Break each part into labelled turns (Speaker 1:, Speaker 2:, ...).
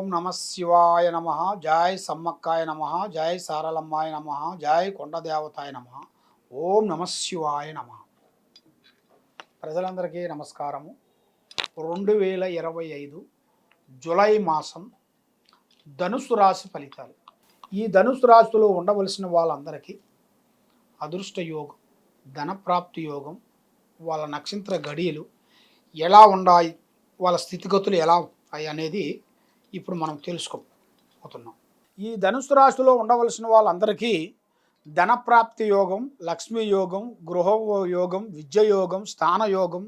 Speaker 1: ఓం నమ శివాయ నమ జై సమ్మక్కాయ నమ జై సారలమ్మాయ నమ జై కొండదేవతాయ నమ ఓం నమ శివాయ నమ. ప్రజలందరికీ నమస్కారము. రెండు వేల ఇరవై ఐదు జులై మాసం ధనుసు రాశి ఫలితాలు. ఈ ధనుసు రాశిలో ఉండవలసిన వాళ్ళందరికీ అదృష్ట యోగం ధనప్రాప్తి యోగం వాళ్ళ నక్షత్ర గడియలు ఎలా ఉన్నాయి వాళ్ళ స్థితిగతులు ఎలా అవి అనేది ఇప్పుడు మనం తెలుసుకోబోతున్నాం. ఈ ధనుసు రాశిలో ఉండవలసిన వాళ్ళందరికీ ధనప్రాప్తి యోగం లక్ష్మీ యోగం గృహ యోగం విద్య యోగం స్థాన యోగం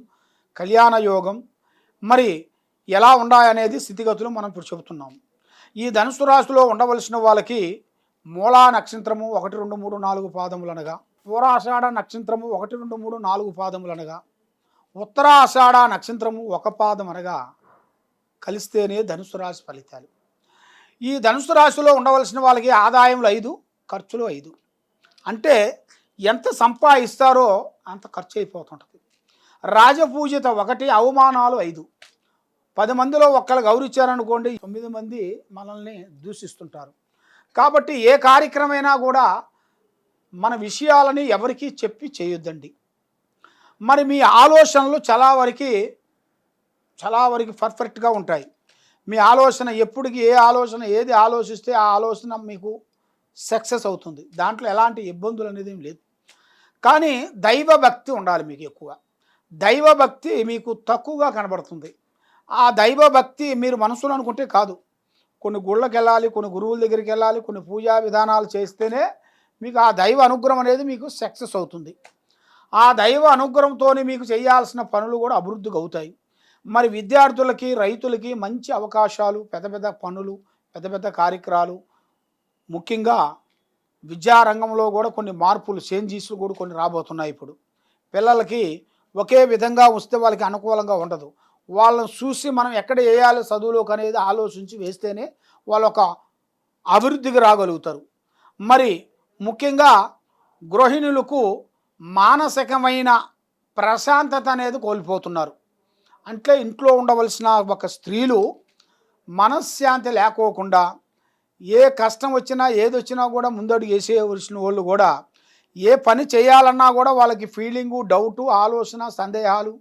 Speaker 1: కళ్యాణ యోగం మరి ఎలా ఉన్నాయనేది స్థితిగతులు మనం ఇప్పుడు చెబుతున్నాం. ఈ ధనుసు రాశిలో ఉండవలసిన వాళ్ళకి మూలా నక్షత్రము ఒకటి రెండు మూడు నాలుగు పాదములనగా పూరాషాఢ నక్షత్రము ఒకటి రెండు మూడు నాలుగు పాదములనగా ఉత్తరాషాఢ నక్షత్రము ఒక పాదం అనగా కలిస్తేనే ధనుసు రాశి ఫలితాలు. ఈ ధనుసు రాశిలో ఉండవలసిన వాళ్ళకి ఆదాయంలో ఐదు ఖర్చులు ఐదు. అంటే ఎంత సంపాదిస్తారో అంత ఖర్చు అయిపోతుంటుంది. రాజపూజిత ఒకటి అవమానాలు ఐదు. పది మందిలో ఒక్కరు గౌరవించారనుకోండి తొమ్మిది మంది మనల్ని దూషిస్తుంటారు. కాబట్టి ఏ కార్యక్రమైనా కూడా మన విషయాలని ఎవరికీ చెప్పి చేయొద్దండి. మరి మీ ఆలోచనలు చాలా వరకు చాలా వరకు పర్ఫెక్ట్గా ఉంటాయి. మీ ఆలోచన ఎప్పటికి ఏ ఆలోచన ఏది ఆలోచిస్తే ఆ ఆలోచన మీకు సక్సెస్ అవుతుంది. దాంట్లో ఎలాంటి ఇబ్బందులు అనేది ఏం లేదు. కానీ దైవభక్తి ఉండాలి మీకు ఎక్కువ. దైవభక్తి మీకు తక్కువగా కనబడుతుంది. ఆ దైవభక్తి మీరు మనసులో అనుకుంటే కాదు. కొన్ని గుళ్ళకి వెళ్ళాలి కొన్ని గురువుల దగ్గరికి వెళ్ళాలి కొన్ని పూజా విధానాలు చేస్తేనే మీకు ఆ దైవ అనుగ్రహం అనేది మీకు సక్సెస్ అవుతుంది. ఆ దైవ అనుగ్రహంతో మీకు చేయాల్సిన పనులు కూడా అభివృద్ధిగా అవుతాయి. మరి విద్యార్థులకి రైతులకి మంచి అవకాశాలు పెద్ద పెద్ద పనులు పెద్ద పెద్ద కార్యక్రమాలు ముఖ్యంగా విద్యారంగంలో కూడా కొన్ని మార్పులు చేంజెస్ కూడా కొన్ని రాబోతున్నాయి ఇప్పుడు. పిల్లలకి ఒకే విధంగా వస్తే వాళ్ళకి అనుకూలంగా ఉండదు. వాళ్ళని చూసి మనం ఎక్కడ వేయాలి చదువులోకి అనేది ఆలోచించి వేస్తేనే వాళ్ళు ఒక అభివృద్ధికి రాగలుగుతారు. మరి ముఖ్యంగా గృహిణులకు మానసికమైన ప్రశాంతత అనేది కోల్పోతున్నారు. అంటే ఇంట్లో ఉండవలసిన ఒక స్త్రీలు మనశ్శాంతి లేకోకుండా ఏ కష్టం వచ్చినా ఏది వచ్చినా కూడా ముందడుగు వేసేవలసిన వాళ్ళు కూడా ఏ పని చేయాలన్నా కూడా వాళ్ళకి ఫీలింగు డౌటు ఆలోచన సందేహాలు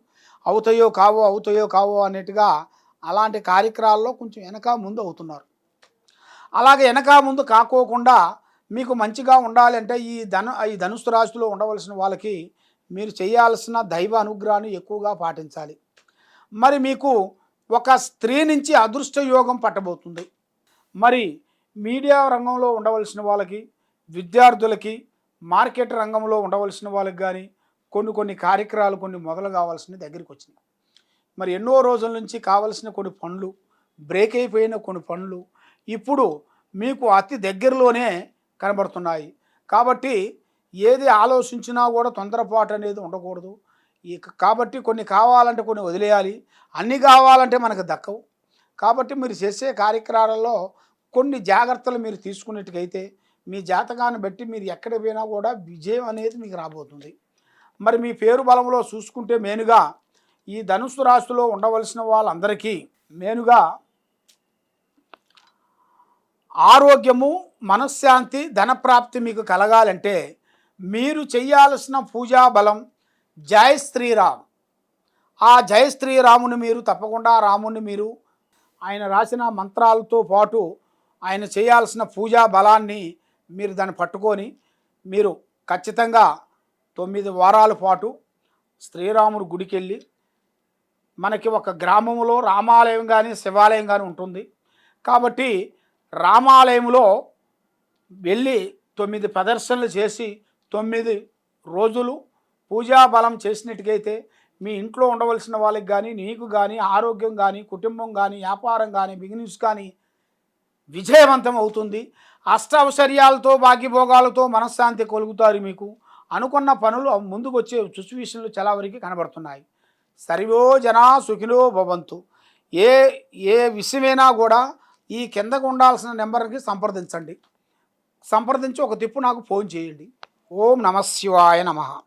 Speaker 1: అవుతాయో కావో అవుతాయో కావో అన్నట్టుగా అలాంటి కార్యక్రమాల్లో కొంచెం వెనక ముందు అవుతున్నారు. అలాగే వెనక ముందు కాకోకుండా మీకు మంచిగా ఉండాలంటే ఈ ధన ఈ ధనుసు రాశిలో ఉండవలసిన వాళ్ళకి మీరు చేయాల్సిన దైవ అనుగ్రహాన్ని ఎక్కువగా పాటించాలి. మరి మీకు ఒక స్త్రీ నుంచి అదృష్ట యోగం పట్టబోతుంది. మరి మీడియా రంగంలో ఉండవలసిన వాళ్ళకి విద్యార్థులకి మార్కెట్ రంగంలో ఉండవలసిన వాళ్ళకి కానీ కొన్ని కొన్ని కార్యక్రమాలు కొన్ని మొదలు కావాల్సిన దగ్గరికి వచ్చింది మరి ఎన్నో రోజుల నుంచి కావలసిన కొన్ని పనులు బ్రేక్ అయిపోయిన కొన్ని పనులు ఇప్పుడు మీకు అతి దగ్గరలోనే కనబడుతున్నాయి. కాబట్టి ఏది ఆలోచించినా కూడా తొందరపాటు అనేది ఉండకూడదు. ఈ కాబట్టి కొన్ని కావాలంటే కొన్ని వదిలేయాలి. అన్నీ కావాలంటే మనకు దక్కవు. కాబట్టి మీరు చేసే కార్యక్రమాలలో కొన్ని జాగ్రత్తలు మీరు తీసుకున్నట్టుకైతే మీ జాతకాన్ని బట్టి మీరు ఎక్కడ పోయినా కూడా విజయం అనేది మీకు రాబోతుంది. మరి మీ పేరు బలంలో చూసుకుంటే మేనుగా ఈ ధనుసు రాశిలో ఉండవలసిన వాళ్ళందరికీ మెయిన్గా ఆరోగ్యము మనశ్శాంతి ధనప్రాప్తి మీకు కలగాలంటే మీరు చేయాల్సిన పూజా బలం జై శ్రీరామ్. ఆ జై శ్రీరాముని మీరు తప్పకుండా రాముని మీరు ఆయన రాసిన మంత్రాలతో పాటు ఆయన చేయాల్సిన పూజా బలాన్ని మీరు దాన్ని పట్టుకొని మీరు ఖచ్చితంగా తొమ్మిది వారాల పాటు శ్రీరాముడు గుడికి వెళ్ళి మనకి ఒక గ్రామంలో రామాలయం కానీ శివాలయం కానీ ఉంటుంది. కాబట్టి రామాలయంలో వెళ్ళి తొమ్మిది ప్రదర్శనలు చేసి తొమ్మిది రోజులు పూజా బలం చేసినట్టుకైతే మీ ఇంట్లో ఉండవలసిన వాళ్ళకి కానీ నీకు కానీ ఆరోగ్యం కానీ కుటుంబం కానీ వ్యాపారం కానీ బిజినెస్ కానీ విజయవంతం అవుతుంది. అష్టౌశ్వర్యాలతో భాగ్యభోగాలతో మనశ్శాంతి కలుగుతారు మీకు. అనుకున్న పనులు ముందుకు వచ్చే సిచ్యువేషన్లు చాలా వరకు కనబడుతున్నాయి. సరివో జనా సుఖినో భవంతు. ఏ ఏ విషయమైనా కూడా ఈ కిందకు ఉండాల్సిన నెంబర్కి సంప్రదించండి. సంప్రదించి ఒక తిప్పు నాకు ఫోన్ చేయండి. ఓం నమ శివాయ నమ.